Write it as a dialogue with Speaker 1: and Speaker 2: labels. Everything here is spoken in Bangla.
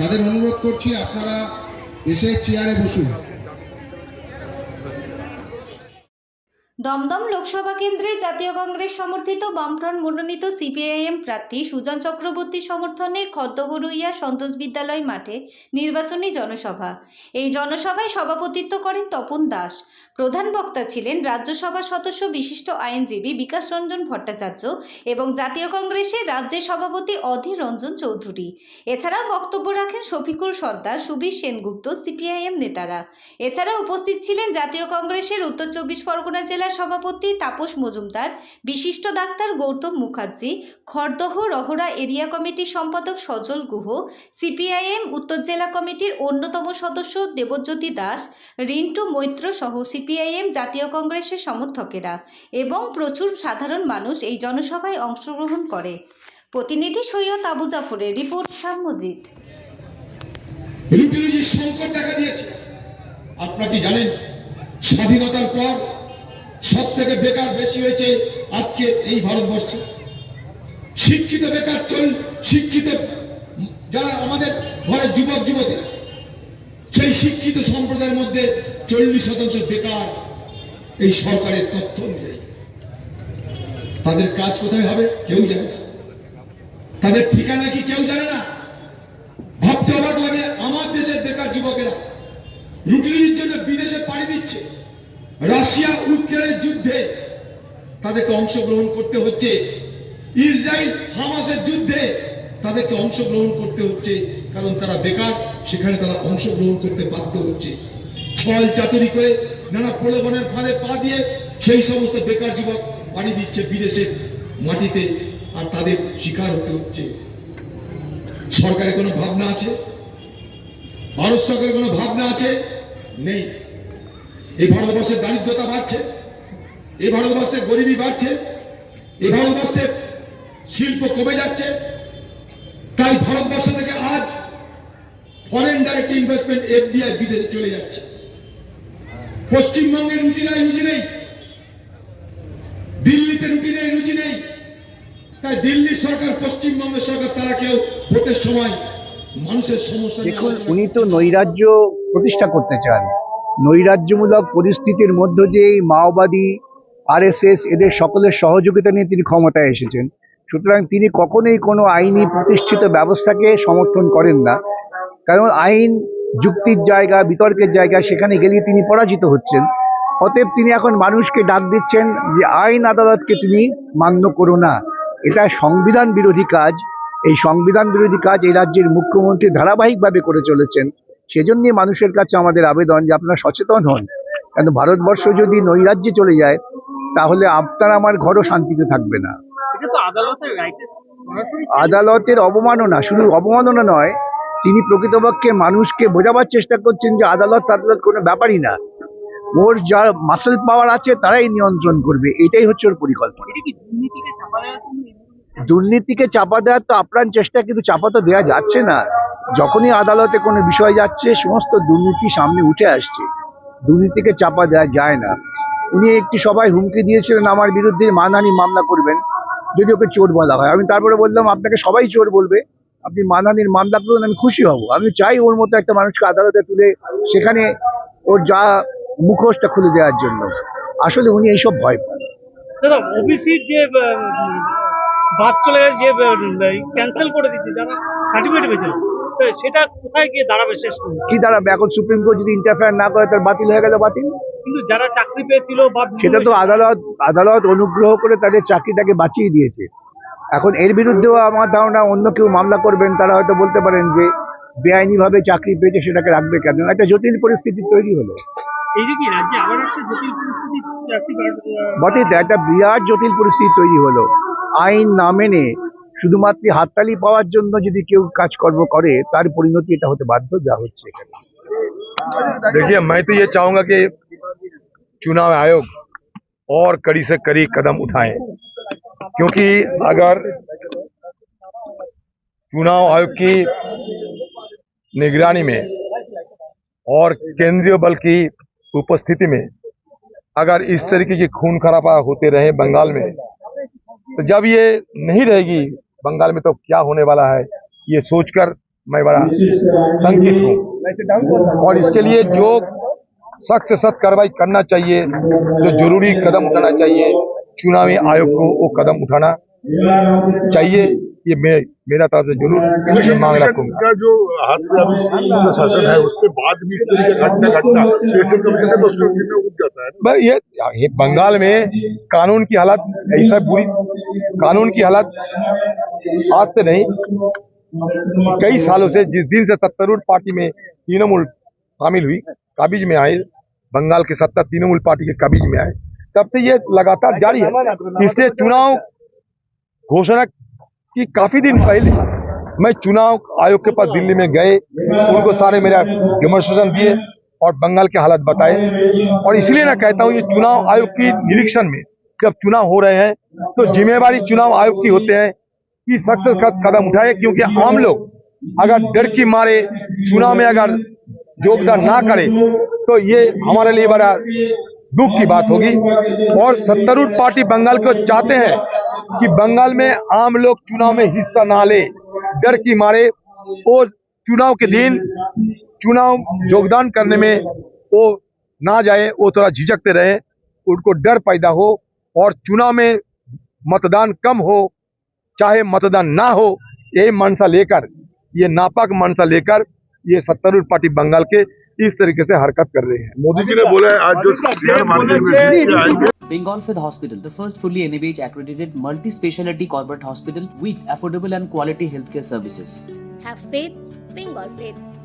Speaker 1: তাদের অনুরোধ করছি আপনারা এসে চেয়ারে বসুন।
Speaker 2: দমদম লোকসভা কেন্দ্রে জাতীয় কংগ্রেস সমর্থিত বামফ্রন্ট মনোনীত সিপিআইএম প্রার্থী সুজন চক্রবর্তী সমর্থনে খদ্দহরুইয়া সন্তোষ বিদ্যালয় মাঠে নির্বাচনী জনসভা। এই জনসভায় সভাপতিত্ব করেন তপন দাস। প্রধান বক্তা ছিলেন রাজ্যসভা সদস্য বিশিষ্ট আইনজীবী বিকাশ রঞ্জন ভট্টাচার্য এবং জাতীয় কংগ্রেসের রাজ্যের সভাপতি অধীর রঞ্জন চৌধুরী। এছাড়াও বক্তব্য রাখেন শফিকুল সর্দার, সুবীর সেনগুপ্ত, সিপিআইএম নেতারা। এছাড়া উপস্থিত ছিলেন জাতীয় কংগ্রেসের উত্তর চব্বিশ পরগনা জেলার সভাপতি তাপস মজুমদার, বিশিষ্ট ডাক্তার গৌতম মুখার্জি, খড়দহ রহরা এরিয়া কমিটির সম্পাদক সজল গুহ, সিপিআইএম উত্তর জেলা কমিটির অন্যতম সদস্য দেবজ্যোতি দাস, রিন্টু মৈত্র সহ সিপিআইএম জাতীয় কংগ্রেসের সমর্থকেরা এবং প্রচুর সাধারণ মানুষ এই জনসভায় অংশগ্রহণ করে। প্রতিনিধি সৈয়দ আবু জাফরের রিপোর্ট
Speaker 3: রুটি সংকট কি জানেন? স্বাধীনতার পর সব থেকে বেকার বেশি হয়েছে আজকে এই ভারতবর্ষে। শিক্ষিত বেকার চল, শিক্ষিত যারা আমাদের ঘরের যুবক যুবতী সেই শিক্ষিত সম্প্রদায়ের মধ্যে চল্লিশ শতাংশ বেকার এই সরকারের তথ্য অনুযায়ী। তাদের কাজ কোথায় হবে কেউ জানে না। তাদের ঠিকানা কি কেউ জানে না ভাবতে অবাক লাগে আমার দেশের বেকার যুবকেরা রুটির জন্য বিদেশে পাড়ি দিচ্ছে রাশিয়া ইউক্রেনের যুদ্ধে তাদেরকে অংশগ্রহণ করতে হচ্ছে। ইসরায়েল হামাসের যুদ্ধে তাদেরকে অংশগ্রহণ করতে হচ্ছে, কারণ তারা বেকার, সেখানে তারা অংশগ্রহণ করতে বাধ্য হচ্ছে। ছল চাতুরি করে নানা প্রলোভনের ফাঁদে পা দিয়ে সেই সমস্ত বেকার যুবক পাড়ি দিচ্ছে বিদেশের মাটিতে, আর তাদের শিকার হতে হচ্ছে। সরকারের কোনো ভাবনা আছে? ভারত সরকারের কোনো ভাবনা আছে? নেই। এই ভারতবর্ষের দারিদ্রতা বাড়ছে। এই ভারতবর্ষের গরিবী বাড়ছে এই ভারতবর্ষের শিল্প কমে যাচ্ছে তাই ভারতবর্ষ থেকে আজ ফরেন ডাইরেক্ট ইনভেস্টমেন্ট এফডিআই বিদেশে চলে যাচ্ছে। পশ্চিমবঙ্গে রুজি নাই রুজি নেই। দিল্লিতে রুটি নেই রুজি নেই। তাই দিল্লির সরকার পশ্চিমবঙ্গের সরকার তারা কেউ ভোটের সময় মানুষের সমস্যা
Speaker 4: দেখুন উনি তো নৈরাজ্য প্রতিষ্ঠা করতে চান। নৈরাজ্যমূলক পরিস্থিতির মধ্য দিয়েই মাওবাদী আরএসএস এদের সকলের সহযোগিতা নিয়ে তিনি ক্ষমতায় এসেছেন। সুতরাং তিনি কখনোই কোনো আইনি প্রতিষ্ঠিত ব্যবস্থাকে সমর্থন করেন না। কারণ আইন, যুক্তির জায়গা, বিতর্কের জায়গা, সেখানে গেলে তিনি পরাজিত হচ্ছেন। অতএব তিনি এখন মানুষকে ডাক দিচ্ছেন যে আইন আদালতকে তুমি মান্য করো না। এটা সংবিধান বিরোধী কাজ। এই সংবিধান বিরোধী কাজ এই রাজ্যের মুখ্যমন্ত্রী ধারাবাহিকভাবে করে চলেছেন। সেজন্যই মানুষের কাছে আমাদের আবেদন যে আপনারা সচেতন হন। কেন ভারতবর্ষ যদি নৈরাজ্যে চলে যায় তাহলে আপনার আমার ঘরও শান্তিতে থাকবে না।
Speaker 5: আদালতের
Speaker 4: অবমাননা শুধু অবমাননা নয় তিনি প্রকৃতপক্ষে মানুষকে বোঝাবার চেষ্টা করছেন যে আদালত আদালত কোনো ব্যাপারই না। ওর যা মাসেল পাওয়ার আছে তারাই নিয়ন্ত্রণ করবে এটাই হচ্ছে ওর পরিকল্পনা।
Speaker 5: দুর্নীতিকে চাপা দেওয়ার
Speaker 4: তো আপ্রাণ চেষ্টা কিন্তু চাপা তো দেওয়া যাচ্ছে না। যখনই আদালতে কোনো বিষয় যাচ্ছে সমস্ত দুর্নীতি সামনে উঠে আসছে। দুর্নীতিকে চাপা দেওয়া যায় না। উনি একটি সবাই হুমকি দিয়েছিলেন আমার বিরুদ্ধে, মানহানি মামলা করবেন। যদি ওকে চোর বলা হয়। আমি তারপরে বললাম, আপনাকে সবাই চোর বলবে। আপনি মানহানির মামলা করুন, আমি খুশি হব। আমি চাই ওর মতো একটা মানুষকে আদালতে তুলে সেখানে ওর যা মুখোশটা খুলে দেওয়ার জন্য। আসলে উনি এইসব ভয় পান।
Speaker 5: দাদা যে ক্যান্সেল করে দিচ্ছে, যারা সার্টিফিকেট সেটা কোথায় গিয়ে দাঁড়াবে শেষ
Speaker 4: কি দাঁড়াবে? এখন সুপ্রিম কোর্ট যদি ইন্টারফেয়ার না করে তার বাতিল হয়ে গেল বাতিল?
Speaker 5: কিন্তু যারা চাকরি পেয়েছিল বা
Speaker 4: সেটা তো আদালত আদালত অনুগ্রহ করে তাদের চাকরিটাকে বাঁচিয়ে দিয়েছে। এখন এর বিরুদ্ধেও আমার ধারণা অন্য কেউ মামলা করবেন তারা হয়তো বলতে পারেন যে বেআইনিভাবে চাকরি পেয়েছে সেটাকে রাখবে কেন? একটা জটিল পরিস্থিতি তৈরি হলো। বটে একটা বিরাট জটিল পরিস্থিতি তৈরি হলো। আইন না মেনে শুধুমাত্র হাততালি পাওয়ার জন্য যদি কেউ কাজকর্ম করে তার পরিণতি এটা হতে বাধ্য যা হচ্ছে এখানে
Speaker 6: देखिए मैं तो ये चाहूंगा कि चुनाव आयोग और कड़ी से कड़ी कदम उठाएं क्योंकि अगर चुनाव आयोग की निगरानी में और केंद्रीय बल की उपस्थिति में अगर इस तरीके की खून खराबा होते रहे बंगाल में तो जब ये नहीं रहेगी बंगाल में तो क्या होने वाला है, ये सोचकर
Speaker 3: मैं बड़ा संकित हूँ। और इसके लिए जो सख्त से सख्त कार्रवाई करना चाहिए, जो ज़रूरी कदम उठाना चाहिए, चुनावी आयोग को वो कदम उठाना चाहिए। ये मैं मेरा तरफ़ से ज़रूर मांग रखूँगा।
Speaker 7: जो हाथ शासन है उसके बाद भी घटना घटना है तो है
Speaker 3: ये, ये बंगाल में कानून की हालत ऐसा बुरी कानून की हालत आज से नहीं कई सालों से जिस दिन से सत्तारूढ़ पार्टी में तृणमूल शामिल हुई काबिज में आए बंगाल के सत्ता तृणमूल पार्टी के काबिज में आए तब से ये लगातार जारी है। इसलिए चुनाव घोषणा की काफ़ी दिन पहले मैं चुनाव आयोग के पास दिल्ली में गए, उनको सारे मेरा डेमोन्स्ट्रेशन दिए और बंगाल के हालात बताए। और इसलिए मैं कहता हूँ, ये चुनाव आयोग की निरीक्षण में जब चुनाव हो रहे हैं तो जिम्मेवारी चुनाव आयोग की होते हैं कि सक्सेस का कदम उठाए, क्योंकि आम लोग अगर डर की मारे, चुनाव में अगर योगदान ना करे तो ये हमारे लिए बड़ा दुख की बात होगी। और सत्तारूढ़ पार्टी बंगाल को चाहते हैं कि बंगाल में आम लोग चुनाव में हिस्सा ना ले, डर की मारे वो चुनाव के दिन चुनाव योगदान करने में वो ना जाए, वो थोड़ा झिझकते रहे, उनको डर पैदा हो, और चुनाव में मतदान कम हो, चाहे मतदान ना हो, यही मनसा लेकर, ये नापाक मनसा लेकर, ये सत्तारूढ़ पार्टी बंगाल के इस तरीके से हरकत कर रहे हैं।
Speaker 7: मोदी जी ने बोला है आज जो
Speaker 8: Bengal faith hospital the first fully NBH accredited multi speciality corporate hospital with affordable and quality health care services
Speaker 9: have